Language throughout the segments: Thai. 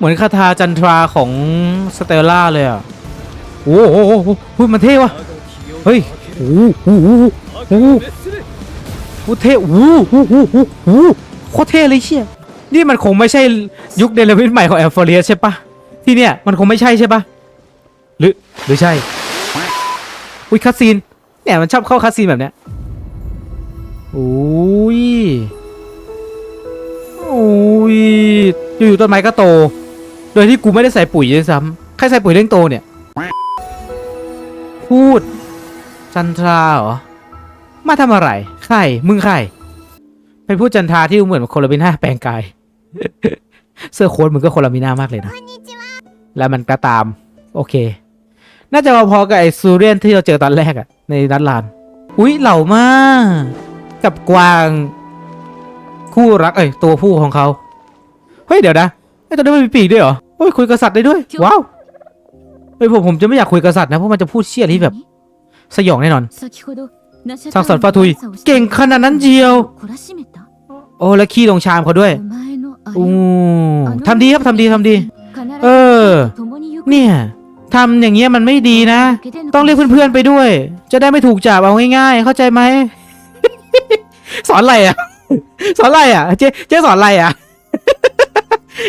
เหมือนคาถาจันทราของสเตลล่าเลยอะโอ้โหโอ้โหโอ้โหมันเท่ว่ะเฮ้ยโอ้โหโอ้โหโอ้โหเท่โอ้โหโอ้โหโอ้โหโคตรเท่เลยเชี่ยนี่มันคงไม่ใช่ยุคเดลวินใหม่ของแอลฟอเรียใช่ปะที่เนี่ยมันคงไม่ใช่ใช่ปะหรือหรือใช่อุ้ยคัสซีนเนี่ยมันชอบเข้าคัสซีนแบบเนี้ยโอ้ยโอ้ยอยู่ๆต้นไม้ก็โต โดยที่กูไม่ได้ใส่ปุ๋ยด้วยซ้ำใครใส่ปุ๋ยเร่งโตเนี่ย พูด จันทราเหรอ มาทำอะไร ใคร มึงใคร เป็นผู้จันทราที่เหมือนโคลามิน่าแปลงกาย เสื้อโค้ทมึงก็โคลามิน่ามากเลยนะ แล้วมันก็ตาม โอเค น่าจะพอๆกับไอ้ซูเรียนที่เราเจอตอนแรกอะในนัดลาน อุ๊ยเหล่ามาก กับกวาง คู่รักเอ้ยตัวผู้ของเขา เฮ้ยเดี๋ยวนะ ไอ้ตัวนี้มันมีปีกด้วยเหรอเฮ้ยคุยกับสัตว์ได้ด้วย ว้าวเฮ้ยผมผมจะไม่อยากคุยกับสัตว์นะเพราะมันจะพูดเชี่ยที่แบบสยองแน่นอนสร้างสรรค์ฟาทุย เก่งขนาดนั้นเจียว โอ้แล้วขี้ลงชามเขาด้วยโอ้อู้ทำดีครับทำดีทำดีเอเอออ เนี่ยทำอย่างเงี้ยมันไม่ดีนะ ต้องเรียกเพื่อนๆไปด้วย จะได้ไม่ถูกจับเอาง่ายๆ เข้าใจไหม สอนอะไรอะ สอนอะไรอะ เจ๊เจ๊สอนอะไรอะ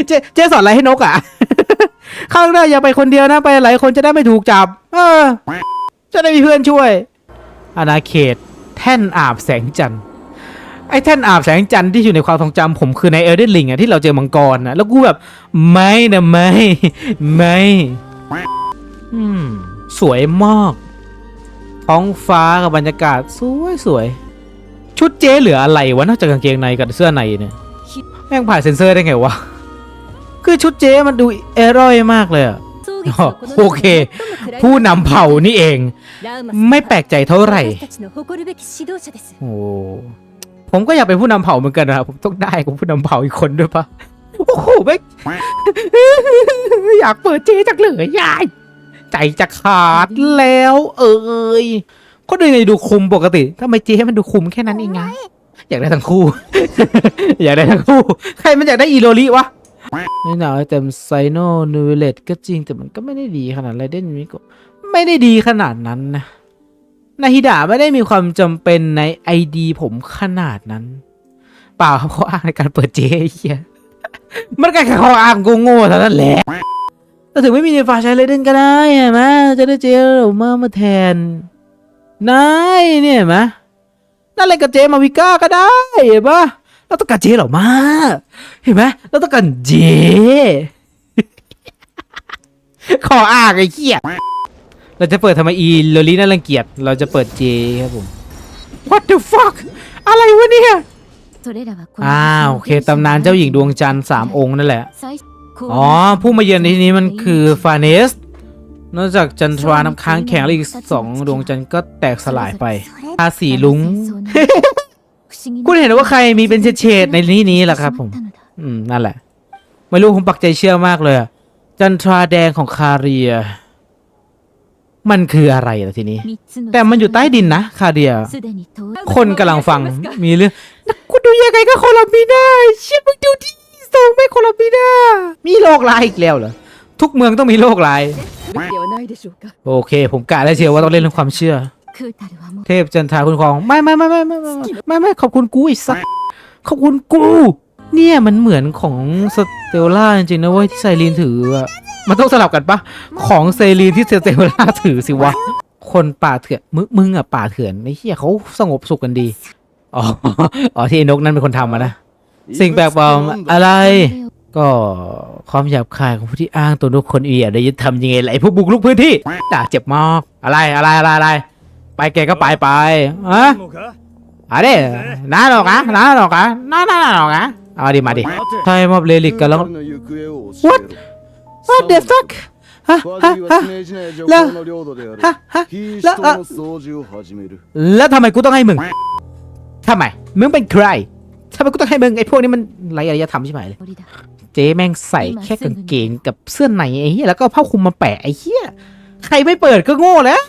เจ๊เจ๊สอนอะไรให้นกอะ ข้างหน้าอย่าไปคนเดียวนะไปหลายคนจะได้ไม่ถูกจับ เออ จะได้มีเพื่อนช่วย อาณาเขต แท่นอาบแสงจันทร์ไอ้แท่นอาบแสงจันทร์ที่อยู่ในความทรงจำผมคือในเอลเดนลิงอะที่เราเจอมังกรนะแล้วกูแบบไม่นะไม่ไม่อืมสวยมากท้องฟ้ากับบรรยากาศสวยสวยชุดเจ๊เหลืออะไรวะนอกจากกางเกงในกับเสื้อในเนี่ยแม่งผ่านเซ็นเซอร์ได้ไงวะ คือชุดเจ๊มันดูเอร่อยมากเลยอะอ๋อโอโอเคเค ผู้ผู้นำนำเผ่าเผ่านี่เองไม่ไม่แปลกใจเท่าไหร่โอ้โอ้ผมก็อยากเป็นผู้นำเผ่าเหมือนกันนะครับผมต้องได้กับผู้นำเผ่าอีกคนด้วยปะโอ้โหแม่งอยากเปิดเจ๊จักเลยยาย ใจจะขาดแล้ว เอ้ยก็ดูไงดูคุมปกติทำไมเจ๊มันดูคุมแค่นั้นเองไงอยากได้ทั้งคู่ อยากได้ทั้งคู่ ใครมันอยากได้อีโรลิวะ นี่หนาวเต็มไซโนนูเลตก็จริงแต่มันก็ไม่ได้ดีขนาดไรเดนมิโกไม่ได้ดีขนาดนั้นนะนาฮิดะไม่ได้มีความจำเป็นในไอดีผมขนาดนั้น เปล่าครับเขาอ้างในการเปิดเจไอ้เหี้ยมันก็แค่เขาอ้างโง่เท่านั้นแหละแต่ถึงไม่มีในฟ้าใช้เลเดนก็ได้เห็นไหมจะได้เจอเรามามาแทนนายเนี่ยเห็นไหมนั่นอะไรกับเจมาวิก้าก็ได้เห็นปะ เราต้องการเจเหรอมาเห็นไหมเราต้องการเจ ขออ้างไอ้เหี้ยเราจะเปิดทำไมอีโลลีน่ารังเกียจเราจะเปิดเจครับผม What the fuck อะไรวะเนี่ยอ้าอ้าววโอโอเคเคตำนานเจ้าหญิงดวงจันทร์สามองค์นั่นแหละ อ๋อผู้มาเยือนในที่นี้มันคือฟาเนส นอกจากจันทราน้ำค้างแข็งแล้วอีกสองดวงจันทร์ก็แตกสลายไปอาสีลุงคุ คุณณเห็เห็นนว่าว่าใคใครรมีมีเป็เป็นนเฉเฉดดๆๆในในนี้นี้นี้แหแหละละคครัรับบผม อืม นั่นแหละ ไม่รู้ผมปักใจเชื่อมากเลยอะจันทราแดงของคาเรีย มันคืออะไรล่ะทีนี้ แต่แต่มัมันนออยู่ยู่ใต้ใต้ดิดินนนะนะคาเรียคคนนกำกำลัลังงฟัฟังงมีเรื่องกูดูยังไงก็โคลามิน่าชิบมึงดูดิส่งไปโคลามิน่ามีโรคร้ายอีกแล้วเหรอทุกเมืองต้องมีโรคร้ายโอเค ผมกะได้เชียวว่าต้องเล่นเรื่องความเชื่อ เทพจันทราคุณครองไม่ไม่ไม่ไม่ไม่ไม่ไม่ไม่ขอบคุณกูไอ้สัสขอบคุณกู เนี่ยมันเหมือนของสเตลล่าจริงๆนะเว้ยที่ไซรีนถืออะมันต้องสลับกันปะของเซรีนที่สเตลล่าถือสิวะคนป่าเถื่อนมึงมึงอะป่าเถื่อนไอ้เหี้ยเขาสงบสุขกันดีอ๋ออ๋อที่นกนั่นเป็นคนทำนะสิ่งแปลกปลอมอะไร ก็ความหยาบคายของผู้ที่อ้างตัวทุกคนอีอะได้ยึดทำยังไงล่ะไอ้พวกบุกลุกพื้นที่ด่าเจ็บมากอะไรอะไรอะไรอะไร ไปแกก็ไปไปอะอะไรน้าหรอกะน้าหรอกะน้าน้าหรอกะเอาดิมาดิใช่มอบเลลิกกันแล้ว What? What the fuck ฮะฮะฮะแล้วฮะฮะแล้วแล้วทำไมกูต้องให้มึงทำไมมึงเป็นใครทำไมกูต้องให้มึงไอ้พวกนี้มันไรอารยธรรมใช่ไหมเลยเจ๊แม่งใส่แค่กางเกงกับเสื้อในไอ้เหี้ยแล้วก็ผ้าคลุมมาแปะไอ้เหี้ยใครไม่เปิดก็โง่แล้ว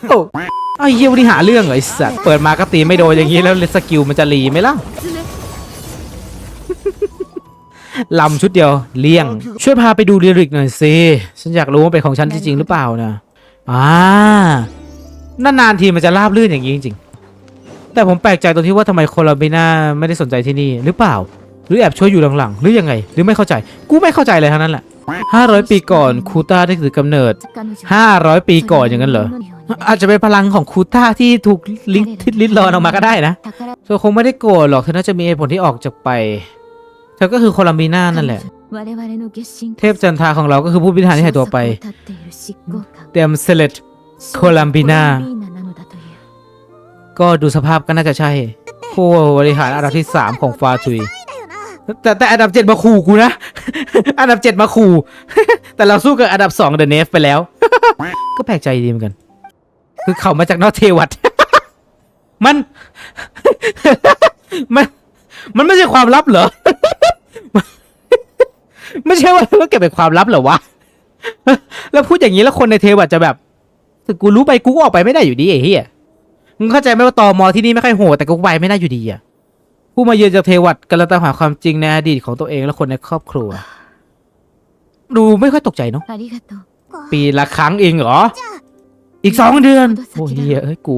ไอ้เหี้ยวันนี้หาเรื่องเหรอไอ้สัตว์เปิดมาก็ตีไม่โดนอย่างงี้แล้วสกิลมันจะรีไหมล่ะลำชุดเดียวเลี่ยง ช่วยพาไปดูลิริกหน่อยสิฉันอยากรู้ว่าเป็นของฉันจริงๆหรือเปล่านะอ่านานๆทีมันจะราบลื่นอย่างนี้จริงๆแต่ผมแปลกใจตรงที่ว่าทำไมคลัมเบียนาไม่ได้สนใจที่นี่หรือเปล่า หรือแอบช่วยอยู่หลังๆ หรือยังไง หรือไม่เข้าใจกูไม่เข้าใจเลยทั้งนั้นแหละ500 ปีก่อนคูต้าได้ถือกำเนิด 500 ปีก่อนอย่างนั้นเหรออาจจะเป็นพลังของคูต้าที่ถูกลิงทิดลิดรอนออกมาก็ได้นะเธอคงไม่ได้โกรธหรอกเธอน่าจะมีเหตุผลที่ออกจากไป เธอก็คือโคลัมบีนานั่นแหละ เทพจันทราของเราก็คือผู้พิธานที่หายตัวไปเตรียมเซเลตโคลัมบีนาก็ดูสภาพก็น่าจะใช่ ผู้บริหารอันดับที่ 3 ของฟาทุย แต่แต่อันดับ 7 มาขู่กูนะ อันดับ 7 มาขู่ แต่เราสู้กับอันดับ2เดอะเนฟไปแล้ว ก็แปลกใจดีเหมือนกัน คือเขามาจากนอกเทวัตมัน มัน มันไม่ใช่ความลับเหรอ ไม่ใช่ว่าเราเก็บเป็นความลับเหรอวะ แล้วพูดอย่างนี้แล้วคนในเทวัตจะแบบถึงกูรู้ไปกูก็ออกไปไม่ได้อยู่ดีไอ้เหี้ย มึงเข้าใจไหมว่าตอมอที่นี่ไม่ค่อยโหดแต่กูไปไม่ได้อยู่ดีอะ ผู้มาเยือนจากเทวัตกำลังตามหาความจริงในอดีตของตัวเองและคนในครอบครัว ดูไม่ค่อยตกใจเนาะ ปีละครั้งเองเหรอ อีกสองเดือนโอ้ยเหี้ยเอ้ยกู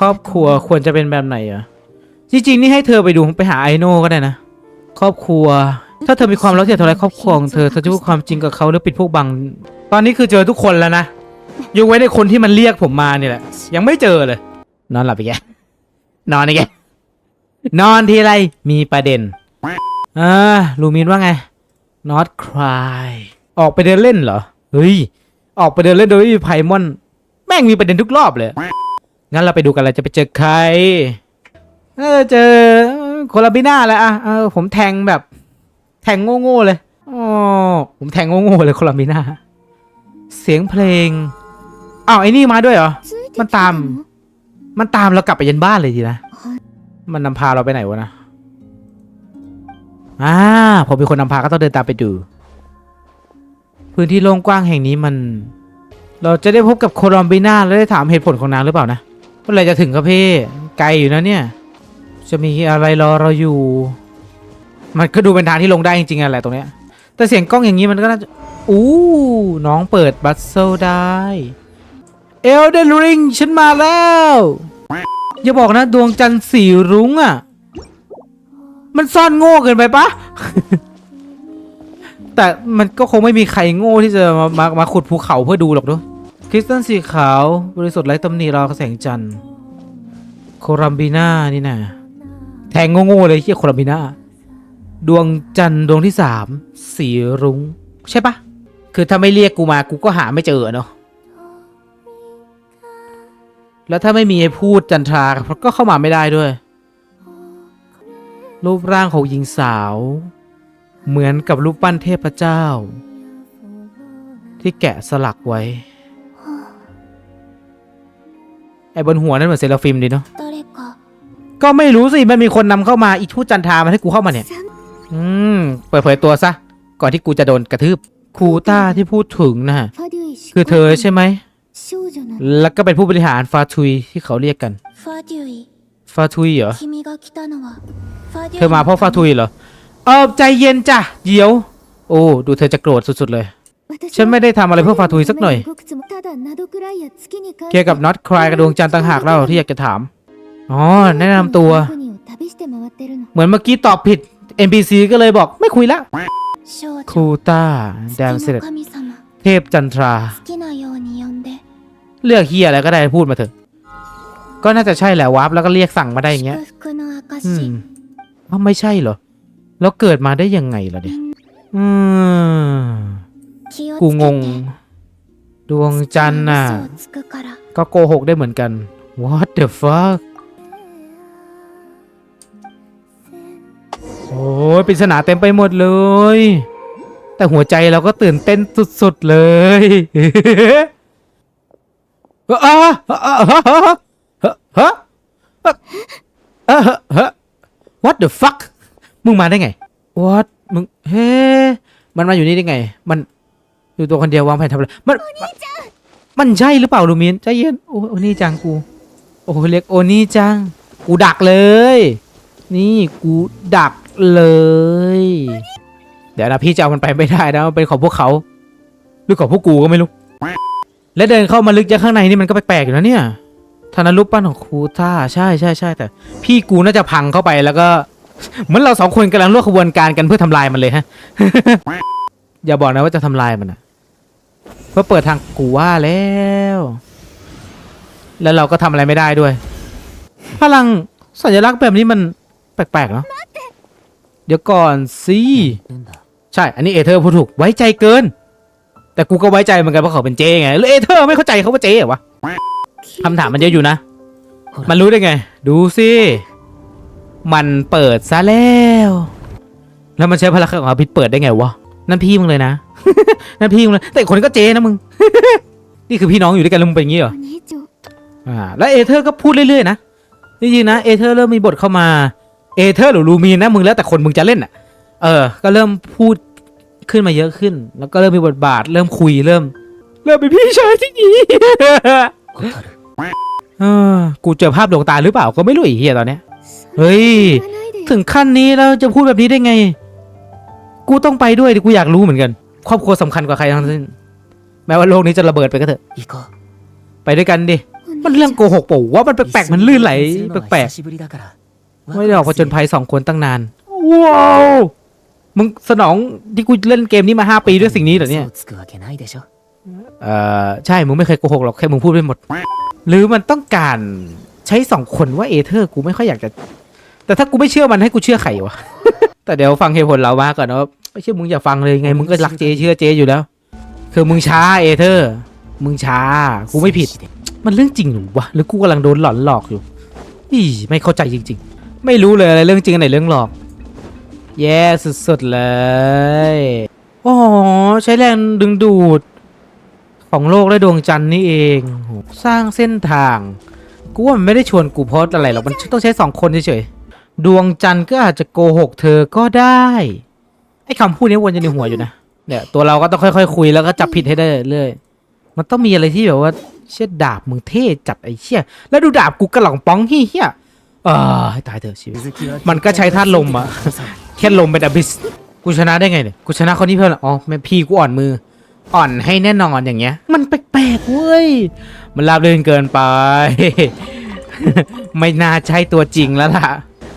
ครอบครัวควรจะเป็นแบบไหนอะจริงๆนี่ให้เธอไปดูไปหาไอโน่ก็ได้นะ ครอบครัว ถ้าเธอมีความรักที่จะทำลายครอบครัวของเธอเธอจะพูดความจริงกับเขาหรือปิดพวกบัง ตอนนี้คือเจอทุกคนแล้วนะยกไว้ในคนที่มันเรียกผมมาเนี่ยแหละ ยังไม่เจอเลย นอนหลับอีกแกนอนอีกแกนอนทีไรมีประเด็นอ่าลูมินว่าไง not cry ออกไปเดินเล่นเหรอ เฮ้ย ออกไปเดินเล่นโดยไม่มีไพมอน แม่งมีประเด็นทุกรอบเลย งั้นเราไปดูกันเลยจะไปเจอใคร เออเจอโคลาบิน่าแหล้วอะเออผมแทงแบบ แทงโง่ๆเลยอ๋อผมแทงโง่ๆเลยโคลาบิน่า เสียงเพลงอ้าวไอ้นี่มาด้วยเหรอ มันตาม มันตามเรากลับไปยันบ้านเลยทีนะ มันนำพาเราไปไหนวะนะอ่าผมเป็นคนนำพาก็ต้องเดินตามไปดู พื้นที่โล่งกว้างแห่งนี้มัน เราจะได้พบกับโคลอมบีนาแล้วได้ถามเหตุผลของนางหรือเปล่านะเมื่อไรจะถึงครับพี่ไกลอยู่นะเนี่ย จะมีอะไรรอเราอยู่ มันก็ดูเป็นทางที่ลงได้จริงๆอะไรตรงเนี้ย แต่เสียงกล้องอย่างนี้มันก็น่าจะอู้น้องเปิดบัสเซลได้เอลเดนริงฉันมาแล้ว อย่าบอกนะ ดวงจันทร์สีรุ้งอะ มันซ่อนโง่เกินไปปะ แต่มันก็คงไม่มีใครโง่ที่จะมามามาขุดภูเขาเพื่อดูหรอกเนอะคริสตัลสีขาวบริสุทธิ์ไร้ตำหนิราวกับแสงจันทร์โครัมบีนานี่นะแทงโง่ๆเลยที่โครัมบีนาดวงจันทร์ดวงที่สามสีรุ้งใช่ปะคือถ้าไม่เรียกกูมากูก็หาไม่เจอเนาะแล้วถ้าไม่มีให้พูดจันทราก็เข้ามาไม่ได้ด้วย รูปร่างของหญิงสาว เหมือนกับรูปปั้นเทพเจ้า ที่แกะสลักไว้ ไอ้บนหัวนั่นเหมือนเซราฟิมดีเนาะก็ไม่รู้สิ มันมีคนนำเข้ามาอีทูจันทามาให้กูเข้ามาเนี่ย อืม เปิดเผยตัวซะ ก่อนที่กูจะโดนกระทืบคูต้าที่พูดถึงนะคือเธอใช่ไหม แล้วก็เป็นผู้บริหารฟาทุยที่เขาเรียกกัน ฟาทุยเหรอ เธอมาเพราะฟาทุยเหรอ เออใจเย็นจ้ะเดียว โอ้ ดูเธอจะโกรธสุดๆเลย ฉันไม่ได้ทำอะไรเพื่อฟาทุยสักหน่อย เกี่ยวกับน็อตคลายกระดวงจันทร์ต่างหากเราที่อยากจะถาม อ๋อ แนะนำตัว เหมือนเมื่อกี้ตอบผิด NPC ก็เลยบอกไม่คุยละ คูต้าแดมเซเลตเทพจันทรา เลือกเฮียอะไรก็ได้พูดมาเถอะ ก็น่าจะใช่แหละวาร์ปแล้วก็เรียกสั่งมาได้อย่างเงี้ย อืมไม่ใช่เหรอ แล้วเกิดมาได้ยังไงล่ะเนี่ยกูงง ดวงจันทร์น่ะ ก็โกหกได้เหมือนกัน what the fuck โอ้ยปริศนาเต็มไปหมดเลย แต่หัวใจเราก็ตื่นเต้นสุดๆเลยฮะฮะ what the fuck มึงมาได้ไง What มึง เฮ้ มันมาอยู่นี่ได้ไง มันอยู่ตัวคนเดียววางแผนทำอะไร มัน มันใช่หรือเปล่าลูมินใจเย็น โอ้โอนี่จังกู โอ้เรียกโอนี่จัง กูดักเลย นี่กูดักเลย เดี๋ยวนะพี่จะเอามันไปไม่ได้นะมันเป็นของพวกเขา หรือของพวกกูก็ไม่รู้ และเดินเข้ามาลึกยังข้างในนี่มันก็แปลกๆอยู่นะเนี่ยธนรูปปั้นของครูท่าใช่ใช่ใช่แต่ พี่กูน่าจะพังเข้าไปแล้วก็ เหมือนเราสองคนกำลังร่วมขบวนการกันเพื่อทำลายมันเลยฮะ อย่าบอกนะว่าจะทำลายมันนะเพื่อเปิดทางกูว่าแล้ว แล้วเราก็ทำอะไรไม่ได้ด้วย พลังสัญลักษณ์แบบนี้มันแปลกๆเนาะเดี๋ยวก่อนสิใช่ อันนี้เอเธอร์พูดถูกไว้ใจเกิน แต่กูก็ไว้ใจเหมือนกันเพราะเขาเป็นเจไงแล้วเอเธอร์ไม่เข้าใจเขาว่าเจเหรอวะคำถามมันเยอะอยู่นะ มันรู้ได้ไง ดูสิ มันเปิดซะแล้ว แล้วมันใช้พลังของอาพิษเปิดได้ไงวะ นั่นพี่มึงเลยนะ นั่นพี่มึงเลย แต่คนก็เจนะมึง นี่คือพี่น้องอยู่ด้วยกันแล้วมึงเป็นงี้เหรอ อ่า แล้วเอเธอร์ก็พูดเรื่อยๆนะ จริงๆนะ เอเธอร์เริ่มมีบทเข้ามา เอเธอร์หรือลูมีนนะมึงแล้วแต่คนมึงจะเล่นอะ เออ ก็เริ่มพูดขึ้นมาเยอะขึ้น แล้วก็เริ่มมีบทบาท เริ่มคุย เริ่ม เริ่มเป็นพี่ชายที่ดีกูเจอภาพดวงตาหรือเปล่า ก็ไม่รู้อีกเหี้ยตอนเนี้ย เฮ้ย ถึงขั้นนี้แล้วจะพูดแบบนี้ได้ไง กูต้องไปด้วยดิกูอยากรู้เหมือนกัน ครอบครัวสำคัญกว่าใครทั้งสิ้นแม้ว่าโลกนี้จะระเบิดไปก็เถอะไปด้วยกันดิมันเรื่องโกหกปู่ว่ามันแปลกๆมันลื่นไหลแปลกๆไม่ได้ออกผจญภัยสองคนตั้งนานว้าวมึงสนองที่กูเล่นเกมนี้มาห้าปีด้วยสิ่งนี้เหรอเนี่ยเออใช่มึงไม่เคยโกหกหรอกแค่มึงพูดไปหมด หรือมันต้องการ ใช้สองคนว่าเอเธอร์กูไม่ค่อยอยากจะ แต่ถ้ากูไม่เชื่อมันให้กูเชื่อใครวะ แต่เดี๋ยวฟังเหตุผลเรามาก่อนนะว่าไม่เชื่อมึงอย่าฟังเลยไงมึงก็รักเจเชื่อเจอยู่แล้ว คือมึงช้าเอเธอร์ มึงช้ากูไม่ผิด มันเรื่องจริงหรือวะหรือกูกำลังโดนหลอนหลอกอยู่อีไม่เข้าใจจริง ๆ ไม่รู้เลยอะไรเรื่องจริงอันไหนเรื่องหลอก แย่สุดๆเลยโอ้โหใช้แรงดึงดูดของโลกและดวงจันทร์นี่เองโหสร้างเส้นทาง กูว่ามันไม่ได้ชวนกูเพราะอะไรหรอกมันต้องใช้สองคนเฉยๆดวงจันทร์ก็อาจจะโกหกเธอก็ได้ไอ้คำพูดนี้วนอยู่ในหัวอยู่นะเนี่ยตัวเราก็ต้องค่อยๆคุยแล้วก็จับผิดให้ได้เรื่อยมันต้องมีอะไรที่แบบว่าเชี่ยดาบมึงเท่จัดไอ้เชี่ยแล้วดูดาบกูกระหล่องป้องเฮี้ยเออตายเถอะชีวิตมันก็ใช้ธาตุลมอะแค่ลมเป็นอบิสกูชนะได้ไงเนี่ยกูชนะคนนี้เพื่อนอ๋อแม่พี่กูอ่อนมือ อ่อนให้แน่นอนอย่างเงี้ย มันแปลกๆเว้ย มันราบเรื่นเกินไป ไม่น่าใช่ตัวจริงแล้วล่ะ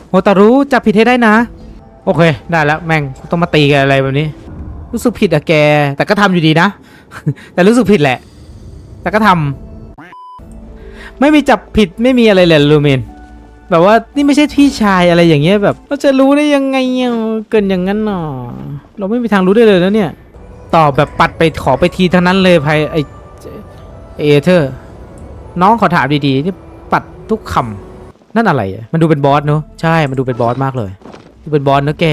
โฮตารุจับผิดให้ได้นะ โอเค ได้แล้วแม่งต้องมาตีกันอะไรแบบนี้ รู้สึกผิดอะแก แต่ก็ทำอยู่ดีนะ แต่รู้สึกผิดแหละ แต่ก็ทำไม่มีจับผิดไม่มีอะไรเลยลูเมนแบบว่านี่ไม่ใช่พี่ชายอะไรอย่างเงี้ยแบบเราจะรู้ได้ยังไงอะเกินอย่างนั้นหนอเราไม่มีทางรู้ได้เลยนะเนี่ยตอบแบบปัดไปขอไปทีทั้งนั้นเลยภายไอเอเธอร์ น้องขอถามดีๆนี่ปัดทุกคำนั่นอะไรอะมันดูเป็นบอสเนอะใช่ มันดูเป็นบอสมากเลยดูเป็นบอสเนอะแก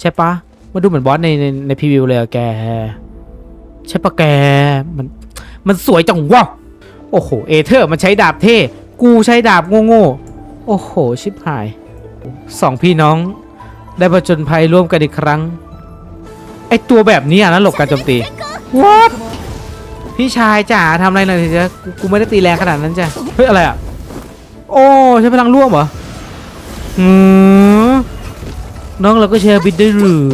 ใช่ปะมันดูเหมือนบอสในในในพรีวิวเลยอะแก ใช่ปะแก มันมันสวยจังวะโอ้โห เอเธอร์มันใช้ดาบเท่ กูใช้ดาบโง่ๆ โอ้โห ชิบหาย สองพี่น้อง ได้ผจญภัยร่วมกันอีกครั้ง ไอตัวแบบนี้อะนะหลบการโจมตี What พี่ชายจ๋าทำอะไรหน่อยจ๊ะกูไม่ได้ตีแรงขนาดนั้นจ้ะเฮ้ยอะไรอะโอ้ใช้พลังร่วมเหรออืมน้องเราก็เชียร์บิดได้หรือ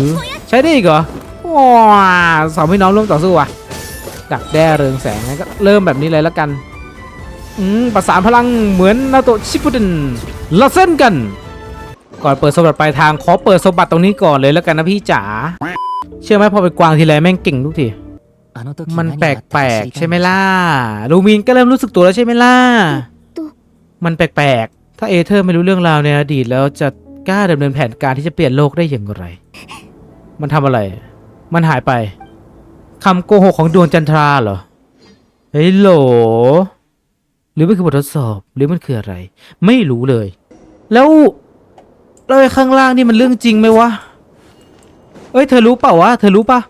ใช้ได้อีกเหรอว้าสองพี่น้องร่วมต่อสู้อะดักแด้เรืองแสงงั้นก็เริ่มแบบนี้เลยแล้วกันอืมประสานพลังเหมือนนาโตชิปุดินลาเส้นกัน ก่อนเปิดสมบัติปลายทางขอเปิดสมบัติตรงนี้ก่อนเลยแล้วกันนะพี่จ๋าเชื่อไหมพอไปกวางทีไรแม่งเก่งทุกที มันแปลกๆ ใช่ไหมล่ะ ลูมินก็เริ่มรู้สึกตัวแล้วใช่ไหมล่ะ มันแปลกๆ ถ้าเอเธอร์ไม่รู้เรื่องราวในอดีตแล้วจะกล้าดำเนินแผนการที่จะเปลี่ยนโลกได้อย่างไร มันทำอะไร มันหายไปคำโกหกของดวงจันทราเหรอ เฮ้ยโหล หรือมันคือบททดสอบ หรือมันคืออะไร ไม่รู้เลย แล้วแล้วไอ้ข้างล่างนี่มันเรื่องจริงไหมวะ เอ้ยเธอรู้เปล่าวะ เธอรู้ปะ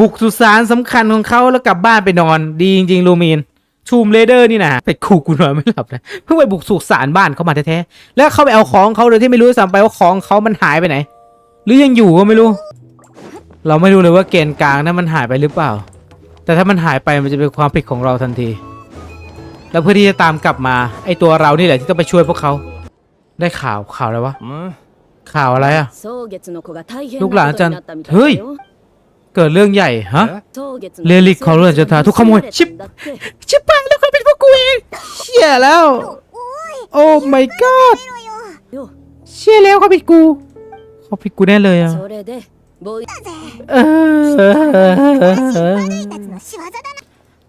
บุกสุสานสำคัญของเขาแล้วกลับบ้านไปนอน ดีจริงๆลูมินชูมเลเดอร์นี่นะไปขู่กูนอนไม่หลับนะเพิ่งไปบุกสุสานบ้านเขามาแท้ๆแล้วเขาไปเอาของเขาโดยที่ไม่รู้สัมไปว่าของเขามันหายไปไหน หรือยังอยู่ก็ไม่รู้ เราไม่รู้เลยว่าเกณฑ์กลางนั้นมันหายไปหรือเปล่า แต่ถ้ามันหายไปมันจะเป็นความผิดของเราทันที แล้วเพื่อที่จะตามกลับมาไอตัวเรานี่แหละที่ต้องไปช่วยพวกเขาได้ข่าวข่าวอะไรวะข่าวอะไรอะลูกหลานจันเฮ้ย เกิดเรื่องใหญ่ฮะ เรลิลิกของเรืเอนจัะนทราทุกขโมยชิปชิปปังแล้วก็เป็นพวกกูเองเชี่ยแล้ว โอ้ my god เชี่ยแล้วเขาผิดกูเขาผิดกูแน่เลยอะ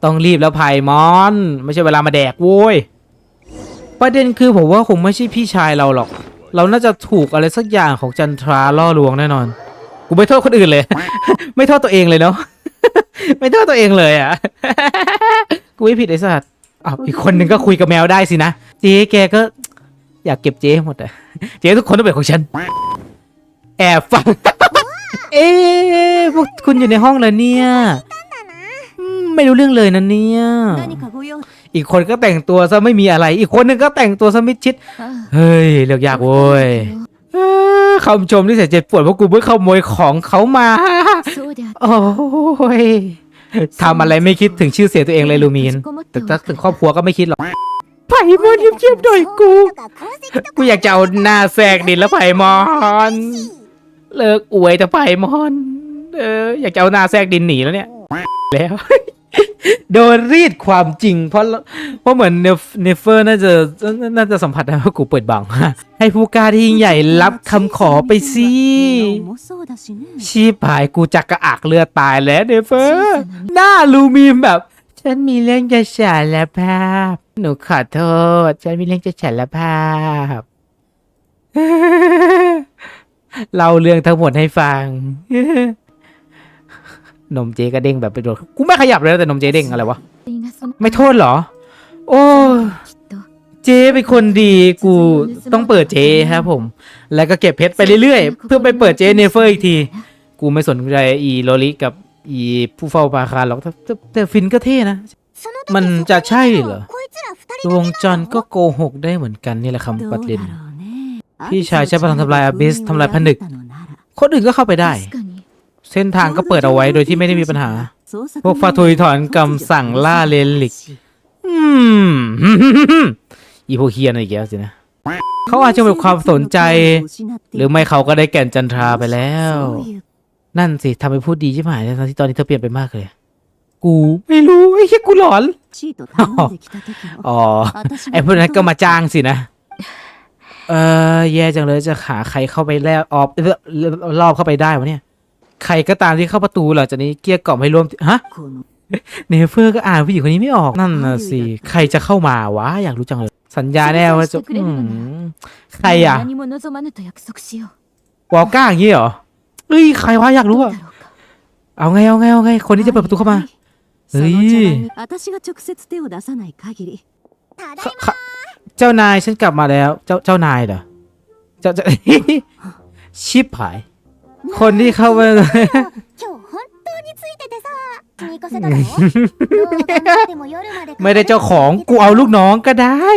ต้องรีบแล้วไพ่มอน ไม่ใช่เวลามาแดกโว้ยประเด็นคือผมว่าคงไม่ใช่พี่ชายเราหรอก เราน่าจะถูกอะไรสักอย่างของจันทราล่อลวงแน่นอน กูไม่โทษคนอื่นเลย ไม่โทษตัวเองเลยเนาะ ไม่โทษตัวเองเลยอ่ะ กูไม่ผิดไอ้สัตว์อ้าวอีกคนหนึ่งก็คุยกับแมวได้สินะ เจ๊แกก็ อยากเก็บเจ๊หมดอะเจ๊ทุกคนต้องเป็นของฉัน แอบฟัง เอ๊ะพวกคุณอยู่ในห้องเลยเนี่ยอืมไม่รู้เรื่องเลยนะเนี่ย 何かご用 อีกคนก็แต่งตัวซะไม่มีอะไร อีกคนหนึ่งก็แต่งตัวซะมิดชิด あ เฮ้ยเลือกยากโว้ยเอ้อ คำชมที่เสียเจ็บปวดเพราะกูเพิ่งขโมยของเขามา そうであっ โอ้ยทำอะไรไม่คิดถึงชื่อเสียงตัวเองเลยลูมีน แต่ถ้าถึงครอบครัวก็ไม่คิดหรอก ไผ่มอนเยียบๆหน่อยกู กูอยากจะเอาหน้าแทรกดินแล้วไผ่มอน เลิกอวยแต่ไผ่มอน เอออยากจะเอาหน้าแทรกดินหนีแล้วเนี่ย แล้ว โดนรีดความจริง เพราะเพราะเหมือนเนฟเฟอร์น่าจะน่าจะสัมผัสได้ว่ากูเปิดบัง ให้ผู้กล้าที่ยิ่งใหญ่รับคำขอไปสิชีพายกูจักกระอักเลือดตายแล้วเนฟเฟอร์หน้าลูมีมแบบ ฉันมีเรื่องจะฉาแล้วภาพ หนูขอโทษ ฉันมีเรื่องจะฉาแล้วภาพเล่าเรื่องทั้งหมดให้ฟัง นมเจ๊ก็เด้งแบบไปโดนกูไม่ขยับเลยนะแต่นมเจ๊เด้งอะไรวะ ไม่โทษเหรอ โอ้ เจ๊เป็นคนดีกูต้องเปิดเจ๊ครับผม แล้วก็เก็บเพชรไปเรื่อยๆ เพื่อไปเปิดเจ๊เนเฟอร์อีกที กูไม่สนใจอีโรลิกับอีผู้เฝ้าปราคาหรอกแต่ฟินก็เท่นะ มันจะใช่เหรอดวงจันทร์ก็โกหกได้เหมือนกันนี่แหละคำประเด็นพี่ชายใช้พลังทำลายอาบิสทำลายผนึก คนอื่นก็เข้าไปได้ เส้นทางก็เปิดเอาไว้โดยที่ไม่ได้มีปัญหา พวกฟาทุยถอนคำสั่งล่าเลนลิก อืม อีพวกเฮียนอะไรอีกแล้วสินะ เขาอาจจะหมดความสนใจ หรือไม่เขาก็ได้แก่นจันทราไปแล้ว นั่นสิทำให้พูดดีใช่ไหมทั้งที่ตอนนี้เธอเปลี่ยนไปมากเลย กูไม่รู้ไอ้แค่กูหลอน อ๋อ ไอ้พวกนั้นก็มาจ้างสินะเออแย่จังเลยจะหาใครเข้าไปแล้วออบเอ่อรอบเข้าไปได้วะเนี่ย ใครก็ตามที่เข้าประตูหลังจากนี้เกลี้ยกล่อมให้ร่วมฮะเนเฟอร์ก็อ่านผู้หญิงคนนี้ไม่ออกนั่นน่ะสิใครจะเข้ามาวะอยากรู้จังเลย สัญญาแน่ว่าจะใครอะวอลก้าอย่างนี้เหรอเอ้ยใครวะอยากรู้อะเอาไงเอาไงเอาไงคนที่จะเปิดประตูเข้ามาเฮ้ยเจ้านายฉันกลับมาแล้ว เจ้าเจ้านายเหรอเจ้าชิบหาย คนที่เข้าไปเไม่ได้เจ้าของกูเอาลูกน้องก็ได้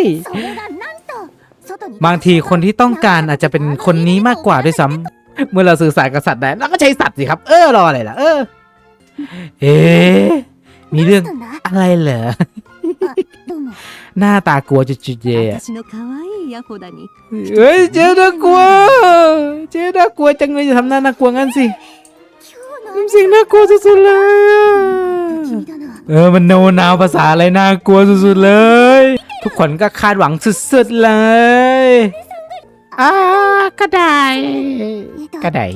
บางทีคนที่ต้องการอาจจะเป็นคนนี้มากกว่าด้วยซ้ำเมื่อเราสื่อสารกับสัตว์ได้เราก็ใช้สัตว์สิครับ เออรออะไรล่ะเออ เอ๊มีเรื่องอะไรเหรอหน้าตากลัวจุดเย่ ยาโคดานิเฮ้ยเจ๊น่ากลัว เจ๊น่ากลัวจังเลยอย่ทำหน้าน่ากลัวงั้นสิน้ำสิ่งน่ากลัวสุดๆเลยเออมันโนนาวภาษาอะไรน่ากลัวสุดๆเลย ทุกคนก็คาดหวังสุดๆเลยอ่าก็ได้ก็ได้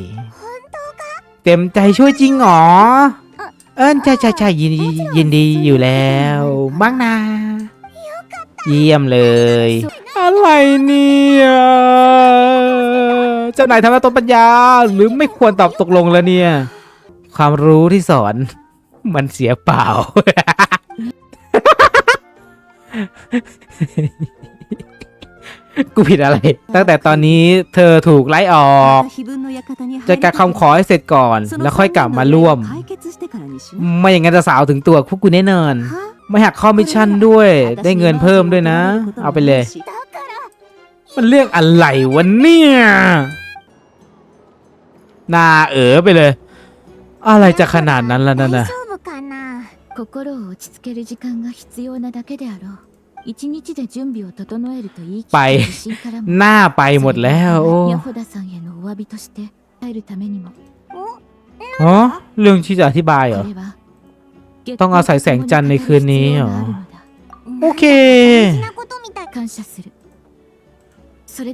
เต็มใจช่วยจริงหรอเอิญใช่ใช่ใช่ยินดียินดีอยู่แล้วบ้างนะ เยี่ยมเลย อะไรเนี่ยเจ้านายทำห้าตนปัญญา หรือไม่ควรตอบตกลงแล้วเนี่ย ความรู้ที่สอน มันเสียเปล่า กูผิดอะไร ตั้งแต่ตอนนี้เธอถูกไล่ออกจะการคำขอให้เสร็จก่อน แล้วค่อยกลับมาร่วม ไม่อย่างนั้นจะสาวถึงตัวพวกกูแน่นอน ไม่หักข้อมิชชั่นด้วย ได้เงินเพิ่มด้วยนะ เอาไปเลย มันเรื่องอะไรวะเนี่ยน่าเออไปเลย อะไรจะขนาดนั้นล่ะนั่นน่ะไปหน้าไปหมดแล้วโอ้ฮะเรื่องที่จะอธิบายเหรอ ต้องอาศัยแสงจันทร์ในคืนนี้เหรอ โอเค